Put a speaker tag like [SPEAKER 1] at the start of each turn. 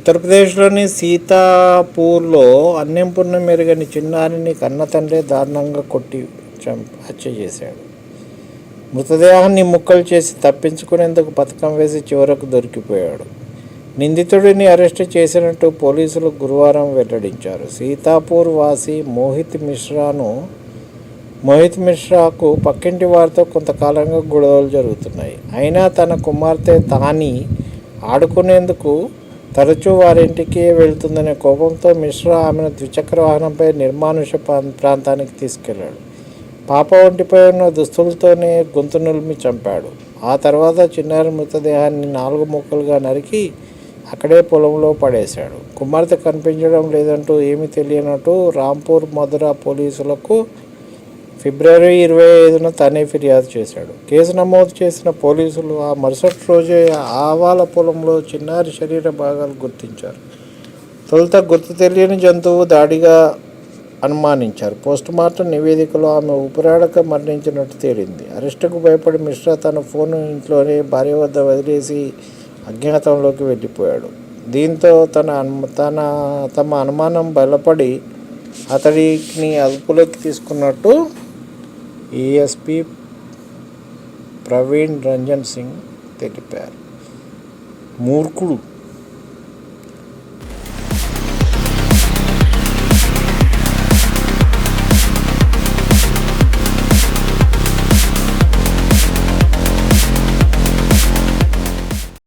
[SPEAKER 1] ఉత్తరప్రదేశ్లోని సీతాపూర్లో అన్నెంపున్న మెరుగని చిన్నారిని కన్న తండ్రి దారుణంగా కొట్టి హత్య చేశాడు. మృతదేహాన్ని ముక్కలు చేసి తప్పించుకునేందుకు పథకం వేసి చివరకు దొరికిపోయాడు. నిందితుడిని అరెస్టు చేసినట్టు పోలీసులు గురువారం వెల్లడించారు. సీతాపూర్ వాసి మోహిత్ మిశ్రాను మోహిత్ మిశ్రాకు పక్కింటి వారితో కొంతకాలంగా గొడవలు జరుగుతున్నాయి. అయినా తన కుమార్తె తాని ఆడుకునేందుకు తరచూ వారింటికి వెళ్తుందనే కోపంతో మిశ్రా ఆమెను ద్విచక్ర వాహనంపై నిర్మానుష ప్రాంతానికి తీసుకెళ్ళాడు పాప ఒంటిపై ఉన్న దుస్తులతోనే గొంతు నులిమి చంపాడు. ఆ తర్వాత చిన్నారి మృతదేహాన్ని నాలుగు ముక్కలుగా నరికి అక్కడే పొలంలో పడేశాడు. కుమార్తె కనిపించడం లేదంటూ ఏమీ తెలియనట్టు రాంపూర్ మధుర పోలీసులకు ఫిబ్రవరి ఇరవై ఐదున తనే ఫిర్యాదు చేశాడు. కేసు నమోదు చేసిన పోలీసులు ఆ మరుసటి రోజే ఆవాల పొలంలో చిన్నారి శరీర భాగాలు గుర్తించారు. తొలుత గుర్తు తెలియని జంతువు దాడిగా అనుమానించారు. పోస్టుమార్టం నివేదికలో ఆమె ఊపిరాడక మరణించినట్టు తేలింది. అరెస్టుకు భయపడి మిశ్రా తన ఫోన్ ఇంట్లోనే భార్య వద్ద వదిలేసి అజ్ఞాతంలోకి వెళ్ళిపోయాడు. దీంతో తన తన తమ అనుమానం బలపడి అతడిని అదుపులోకి తీసుకున్నట్టు ఏఎస్పి ప్రవీణ్ రంజన్ సింగ్ తెలిపారు. మూర్ఖుడు